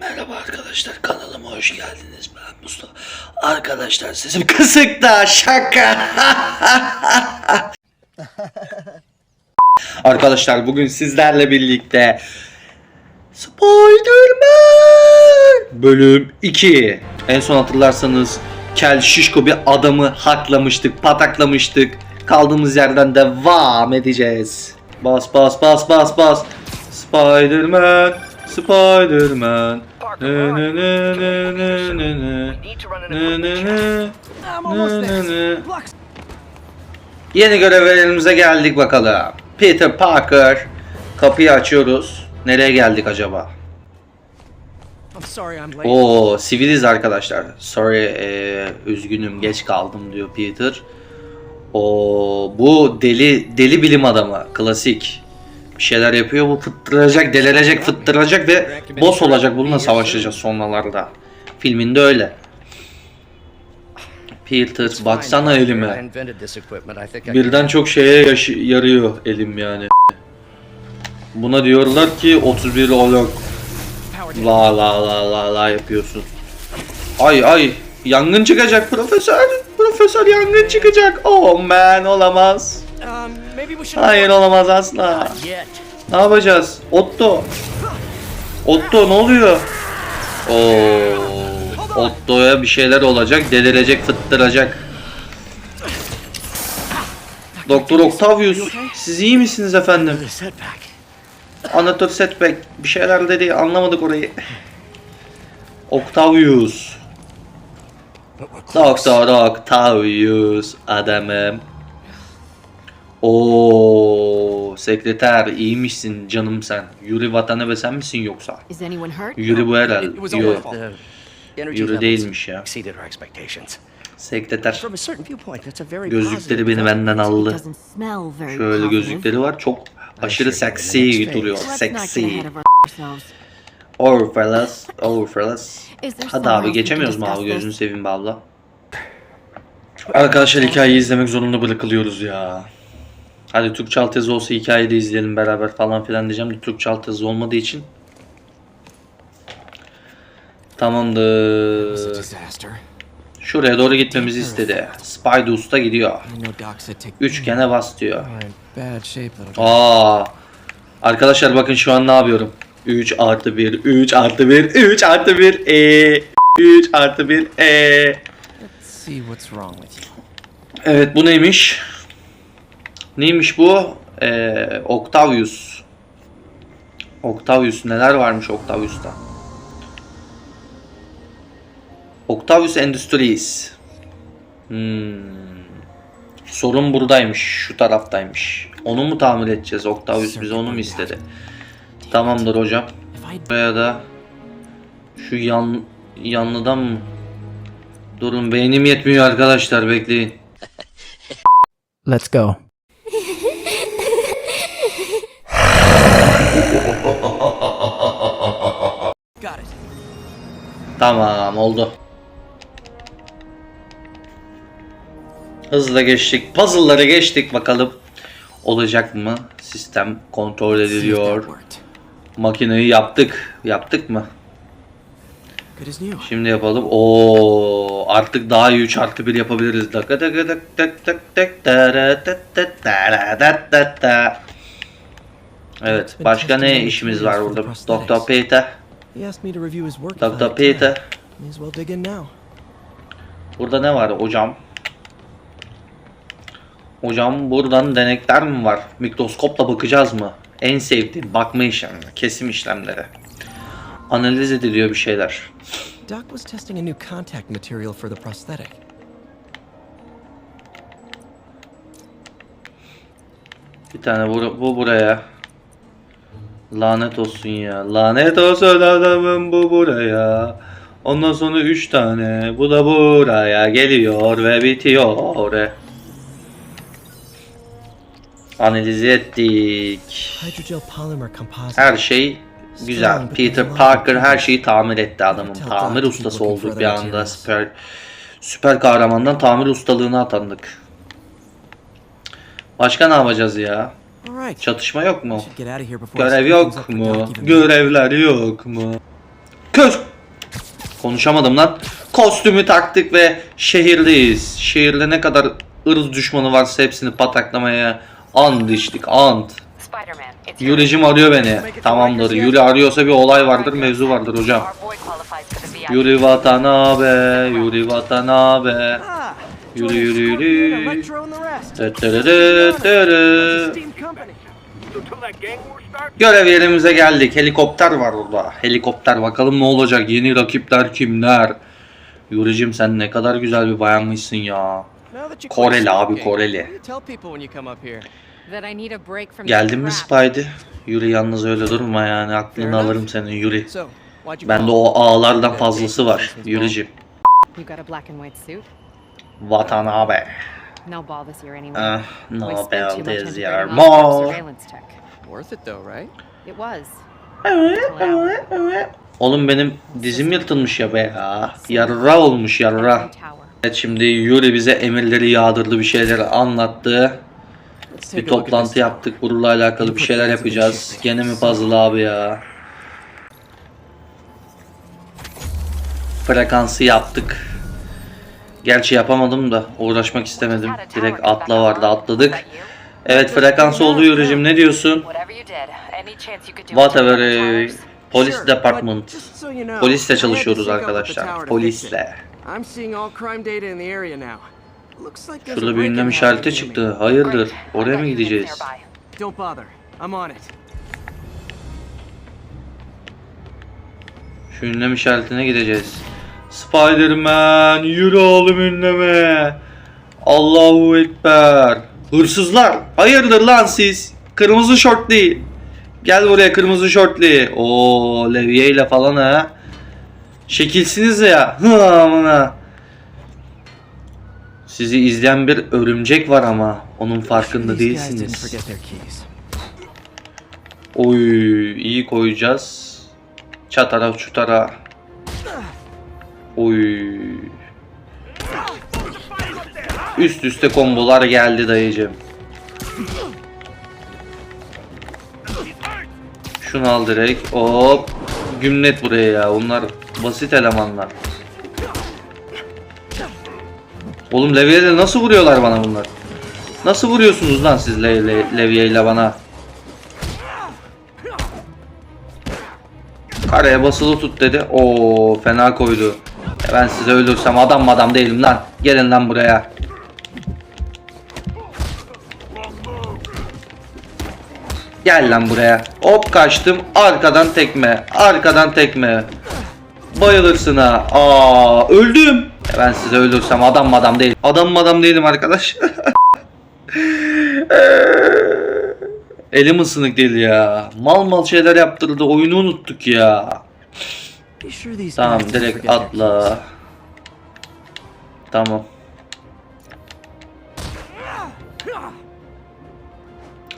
Merhaba arkadaşlar kanalıma hoş geldiniz ben Mustafa. Arkadaşlar sesim kısık da şaka. arkadaşlar bugün sizlerle birlikte Spider-Man bölüm 2. En son hatırlarsanız kel şişko bir adamı haklamıştık, pataklamıştık. Kaldığımız yerden devam edeceğiz. Bas bas bas bas bas. Spider-Man, Spider-Man. Ne ne ne ne ne ne ne. Ne ne ne. Ne ne ne. Yeni görevlerimize geldik bakalım. Peter Parker. Kapıyı açıyoruz. Nereye geldik acaba? Oo, siviliz arkadaşlar. Sorry, eee, üzgünüm geç kaldım diyor Peter. O bu deli deli bilim adamı, klasik. Bir şeyler yapıyor, bu fıttıracak, delirecek, fıttıracak ve boss olacak. Bununla savaşacağız sonralarda. Filminde öyle. Peter, baksana elime. Birden çok şeye yarıyor elim yani. Buna diyorlar ki 31 olog. La la la la la yapıyorsun. Ay ay yangın çıkacak profesör. Profesör yangın çıkacak. Oh man olamaz. Um. Hayır olamaz asla. Ne yapacağız? Otto. Otto ne oluyor? Oo. Otto'ya bir şeyler olacak, delirecek, fıttıracak. Doktor Octavius, siz iyi misiniz efendim? Anatol setback bir şeyler dedi anlamadık orayı. Octavius. Doktor Octavius adamım. Oo, sekreter iyiymişsin canım sen. Yuri Watanabe sen misin yoksa? Yuri bu herhalde. It was all Yo, our fault. The energy Yuri değilmiş ya. Sekreter. Gözlükleri beni benden aldı. Şöyle gözlükleri var. Çok aşırı seksi duruyor. Seksi. Oh fellas. Oh fellas. Hadi abi geçemiyoruz mu abi gözünü seveyim be abla. Arkadaşlar hikayeyi izlemek zorunda bırakılıyoruz ya. Hadi Türkçe altyazı olsa hikayeyi de izleyelim beraber falan filan diyeceğim de Türkçe altyazı olmadığı için. Tamamdır. Şuraya doğru gitmemizi istedi. Spidey Usta gidiyor. Üçgene bas diyor. Aa. Arkadaşlar bakın şu an ne yapıyorum. 3 artı 1, 3 artı 1, 3 artı 1, e 3 artı 1, e. Evet bu neymiş? Neymiş bu? Ee, Octavius. Octavius neler varmış Octavius'ta? Octavius Industries. Hmm. Sorun buradaymış. Şu taraftaymış. Onu mu tamir edeceğiz Octavius bize onu mu istedi? Tamamdır hocam. Buraya da şu yan yanlıdan mı? Durun beynim yetmiyor arkadaşlar bekleyin. Let's go. Got it. Tamam oldu. Hızla geçtik. Puzzle'ları geçtik bakalım. Olacak mı? Sistem kontrol ediliyor. Makineyi yaptık. Yaptık mı? Şimdi yapalım. Oo, artık daha iyi 3 artı 1 yapabiliriz. Evet, başka ne işimiz var burada? Doktor Peter. Doktor. Peter. Burada ne var hocam? Hocam buradan denekler mi var? Mikroskopla bakacağız mı? En sevdiğim bakma işlemleri, kesim işlemleri. Analiz ediliyor bir şeyler. Doc was testing a new contact material for the prosthetic. Bir tane bu, bu buraya. Lanet olsun ya. Lanet olsun adamım bu buraya. Ondan sonra 3 tane. Bu da buraya geliyor ve bitiyor. Analiz ettik. Her şey güzel. Peter Parker her şeyi tamir etti adamın. Tamir ustası olduk bir anda. Süper süper kahramandan tamir ustalığına atandık. Başka ne yapacağız ya? All right. Çatışma yok mu? Görev yok mu? Görevler yok mu? Köz. Konuşamadım lan. Kostümü taktık ve şehirdeyiz. Şehirde ne kadar ırz düşmanı varsa hepsini pataklamaya and içtik it's Yuri'cim arıyor beni. Tamamdır. Yuri arıyorsa bir olay vardır, mevzu vardır hocam. Yuri vatana be, Yuri vatana be. Yürü, yürü, yürü. Görev yerimize geldik. Helikopter var orada. Helikopter bakalım ne olacak? Yeni rakipler kimler? Yuri'cim sen ne kadar güzel bir bayanmışsın ya. Koreli abi, Koreli. Geldin mi. Spidey? Yuri yalnız öyle durma yani. Aklını alırım senin Yuri. Bende o ağlardan fazlası var. Yuri'cim. Vatanabe. No ball this year anyway. Ah, We no spent too bell much this year on more. surveillance tech. Worth it though, right? It was. Oğlum benim dizim yırtılmış ya be ya. Yarra olmuş yarra. Evet şimdi Yuri bize emirleri yağdırdı bir şeyler anlattı. Bir toplantı yaptık. Bununla alakalı bir şeyler yapacağız. Gene mi puzzle abi ya? Frekansı yaptık. Gerçi yapamadım da uğraşmak istemedim. Direkt atla vardı atladık. Evet frekans oldu Yuri'cim ne diyorsun? Whatever towers? polis department. Polisle çalışıyoruz arkadaşlar. Polisle. Şurada bir ünlem işareti çıktı. Hayırdır? Oraya mı gideceğiz? Şu ünlem işaretine gideceğiz. Spider-Man yürü oğlum ünleme. Allahu Ekber. Hırsızlar. Hayırdır lan siz? Kırmızı şortlu. Gel buraya kırmızı şortlu. Oo levye ile falan ha. Şekilsiniz ya. Hı amına. Sizi izleyen bir örümcek var ama onun farkında değilsiniz. Oy iyi koyacağız. Çatara çutara. Oy. Üst üste kombolar geldi dayıcım. Şunu al direkt. Hop. Gümlet buraya ya. Onlar basit elemanlar. Oğlum levyeyle nasıl vuruyorlar bana bunlar? Nasıl vuruyorsunuz lan siz le le levyeyle bana? Karaya basılı tut dedi. Oo fena koydu. Ben size ölürsem adam adam değilim lan. Gelin lan buraya. Gel lan buraya. Hop kaçtım. Arkadan tekme. Arkadan tekme. Bayılırsın ha. Aa öldüm. Ben size ölürsem adam adam değil. Adam adam değilim arkadaş. Elim ısınık değil ya. Mal mal şeyler yaptırdı. Oyunu unuttuk ya. Tamam direkt atla. Tamam.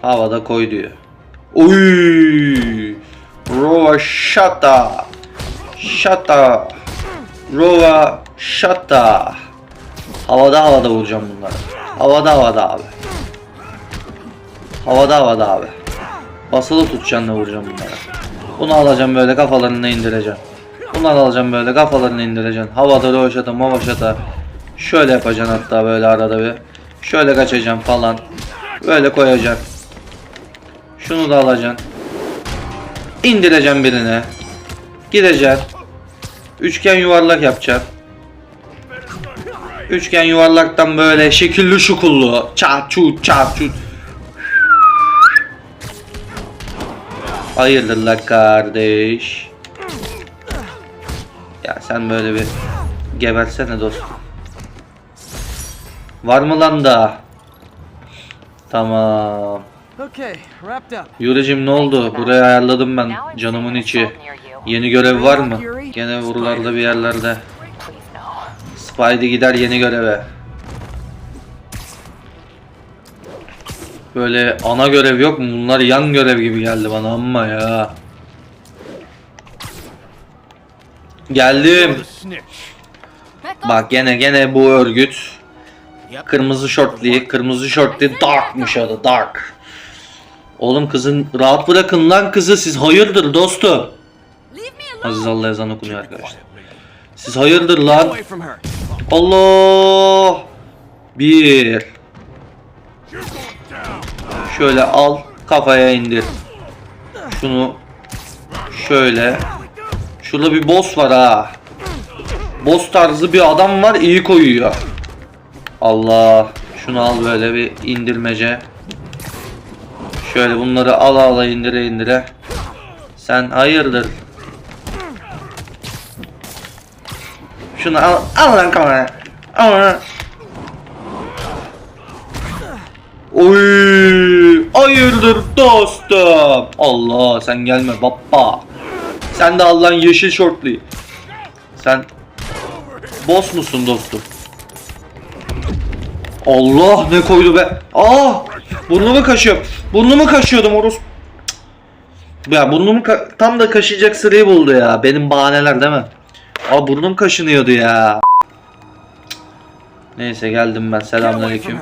Havada koy diyor. Uy! Rova şata. Şata. Rova şata. Havada havada vuracağım bunları. Havada havada abi. Havada havada abi. Basılı tutacaksın da vuracağım bunlara. Bunu alacağım böyle kafalarına indireceğim. Bunları alacağım böyle kafalarına indireceksin. Havada roşata mavaşata. Şöyle yapacaksın hatta böyle arada bir. Şöyle kaçacaksın falan. Böyle koyacaksın. Şunu da alacaksın. İndireceksin birine. Gideceksin. Üçgen yuvarlak yapacaksın. Üçgen yuvarlaktan böyle şekilli şukullu. Çat çut çat çut. Hayırdır la kardeş. Ya sen böyle bir gebersene dostum. Var mı lan da? Tamam. Yuricim ne oldu? Buraya ayarladım ben canımın içi. Yeni görev var mı? Gene buralarda bir yerlerde. Spidey gider yeni göreve. Böyle ana görev yok mu? Bunlar yan görev gibi geldi bana ama ya. Geldim. Bak gene gene bu örgüt. Kırmızı şortlu, kırmızı şortlu Dark'mış adı Dark. Oğlum kızın rahat bırakın lan kızı siz hayırdır dostum. Aziz Allah ezan okunuyor arkadaşlar. Siz hayırdır lan? Allah! Bir. Şöyle al, kafaya indir. Şunu şöyle. Şurada bir boss var ha. Boss tarzı bir adam var, iyi koyuyor. Allah. Şunu al böyle bir indirmece. Şöyle bunları ala ala indire indire. Sen hayırdır? Şunu al, al lan. Al lan. Oy, hayırdır dostum? Allah sen gelme baba. Sen de Allah'ın yeşil şortlu. Sen boss musun dostum? Allah ne koydu be? Aa! Burnumu kaşıyorum. Burnumu kaşıyordum orus. Ya burnumu tam da kaşıyacak sırayı buldu ya. Benim bahaneler değil mi? Aa burnum kaşınıyordu ya. Neyse geldim ben. Selamünaleyküm.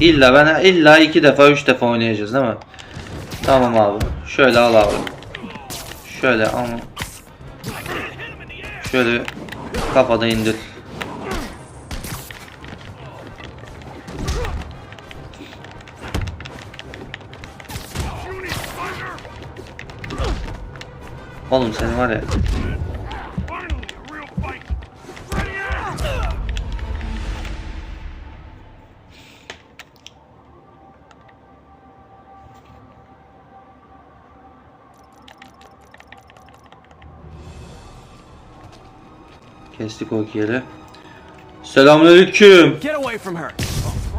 İlla ben illa iki defa üç defa oynayacağız değil mi? Tamam abi. Şöyle al abi. Şöyle ama. Şöyle kafada indir. Oğlum senin var ya. Kestik o yeri. Selamünaleyküm.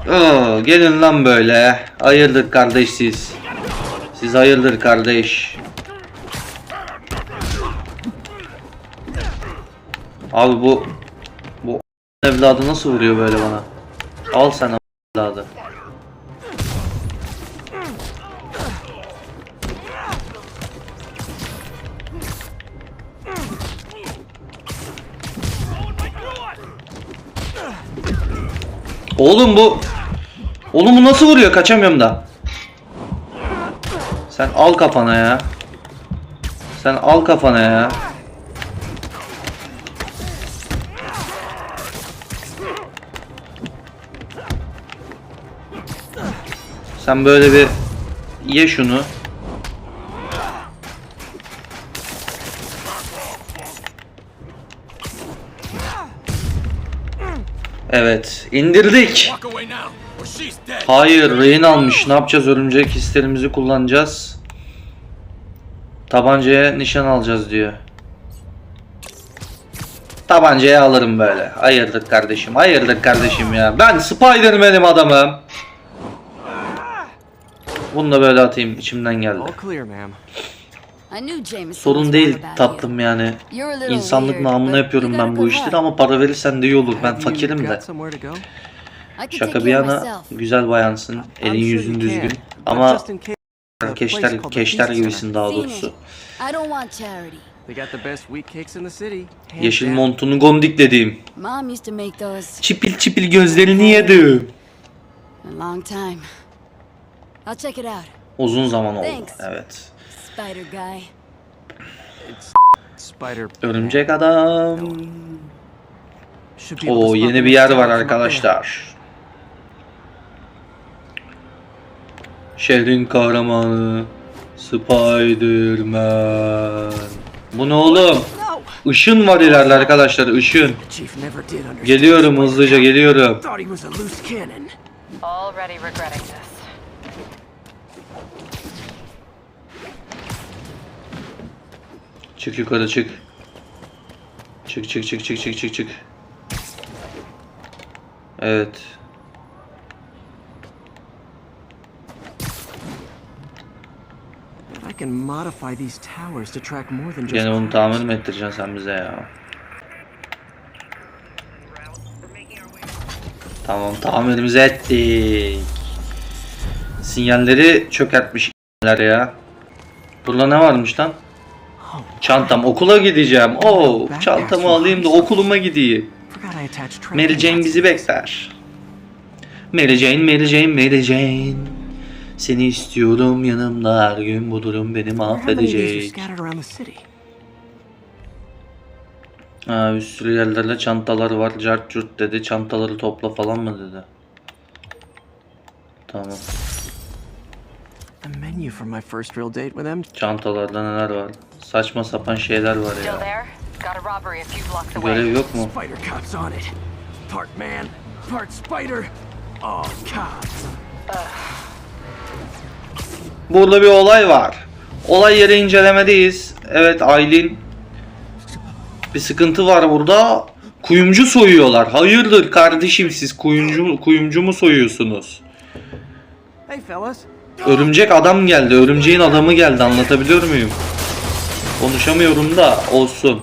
Oo, gelin lan böyle. Hayırdır kardeş siz. Siz hayırdır kardeş. Abi bu bu evladı nasıl vuruyor böyle bana? Al sana evladı. Oğlum bu Oğlum bu nasıl vuruyor? Kaçamıyorum da. Sen al kafana ya. Sen al kafana ya. Sen böyle bir ye şunu. Evet, indirdik. Hayır, rehin almış. Ne yapacağız? Örümcek hislerimizi kullanacağız. Tabancaya nişan alacağız diyor. Tabancaya alırım böyle. Hayırdır kardeşim, hayırdır kardeşim ya. Ben Spider-Man'im adamım. Bunu da böyle atayım, içimden geldi. Sorun değil tatlım yani. you. You're a little İnsanlık weird, namına yapıyorum ben bu işleri ama para verirsen de iyi olur. Ben fakirim de. Şaka bir yana myself. güzel bayansın. Elin yüzün düzgün. Ama keşler keşler gibisin daha doğrusu. it. I don't want charity. They got the best wheat cakes in the city. hands Yeşil down. montunu gondik dediğim. Mom used to make those Çipil çipil gözlerini yedim. a long time. I'll check it out. Uzun zaman oldu. Thanks. Evet. Spider guy. Spider. Örümcek adam. O yeni bir yer var arkadaşlar. Şehrin kahramanı Spider-Man. Bu ne oğlum? Işın var ileride arkadaşlar, ışın. Geliyorum hızlıca geliyorum. Çık yukarı çık. Çık çık çık çık çık çık çık. Evet. If I can modify these towers to track more than just Gene bunu tamir mi ettireceksin sen bize ya? Tamam tamirimizi ettik. Sinyalleri çökertmiş ya. Burada ne varmış lan? Çantam okula gideceğim. Oo, çantamı alayım da okuluma gideyim. Mary Jane bizi bekler. Mary Jane, Mary Jane, Mary Jane. Seni istiyorum yanımda her gün bu durum beni mahvedecek. Ha, üstü yerlerde çantalar var. Cart curt dedi. Çantaları topla falan mı dedi. Tamam. Çantalarda neler var? Saçma sapan şeyler var ya. Görev yok mu? Spider cops on it. Part man, part spider. All cops. Burada bir olay var. Olay yeri incelemedeyiz. Evet Aylin. Bir sıkıntı var burada. Kuyumcu soyuyorlar. Hayırdır kardeşim siz kuyumcu, kuyumcu mu soyuyorsunuz? Örümcek adam geldi. Örümceğin adamı geldi. Anlatabiliyor muyum? Konuşamıyorum da olsun.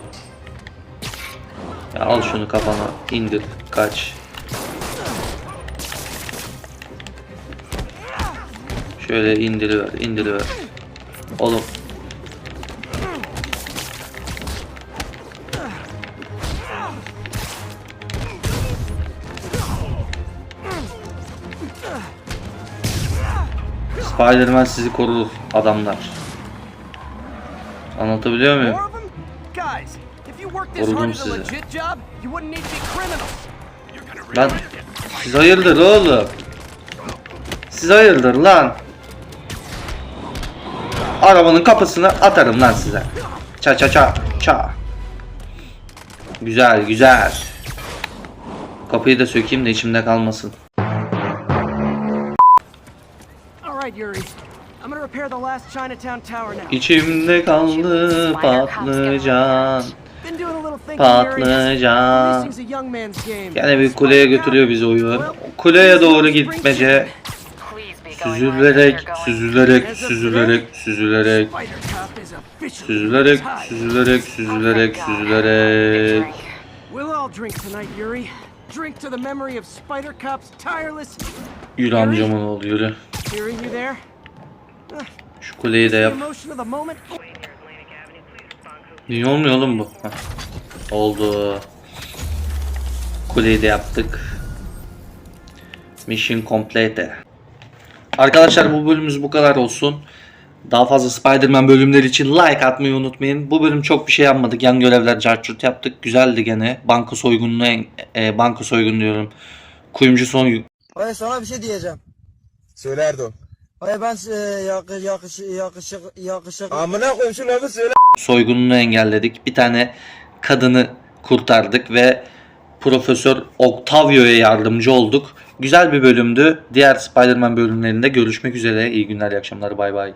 Ya al şunu kafana. indir. Kaç. Şöyle indiriver. indiriver. Oğlum. Spider-Man sizi korur adamlar. Hard at a sizi. Lan siz hayırdır oğlum? Siz hayırdır lan? Arabanın kapısını atarım lan size. Ça ça ça ça. Güzel güzel. Kapıyı da sökeyim de içimde kalmasın. İçimde kaldı patlıcan. Patlıcan. Policing's a young man's game. Gene bir kuleye götürüyor bizi oyun. Kuleye doğru gitmece. Süzülerek, süzülerek, süzülerek, süzülerek. Süzülerek, süzülerek, süzülerek, süzülerek. Yürü amcamın oğlu yürü. Şu kuleyi de yap. Niye olmuyor oğlum bu? Heh. Oldu. Kuleyi de yaptık. Mission complete. Arkadaşlar bu bölümümüz bu kadar olsun. Daha fazla Spider-Man bölümleri için like atmayı unutmayın. Bu bölüm çok bir şey yapmadık. Yan görevler carçurt yaptık. Güzeldi gene. Banka soygununu, e, banka soygun diyorum. Kuyumcu son Ay sana bir şey diyeceğim. Söyle Erdoğan. Ay ben e, yakış yakış yakışık yakışık Amına koyayım şu lafı söyle. soygununu engelledik. Bir tane kadını kurtardık ve Profesör Octavio'ya yardımcı olduk. Güzel bir bölümdü. Diğer Spider-Man bölümlerinde görüşmek üzere. İyi günler, iyi akşamlar. Bay bay.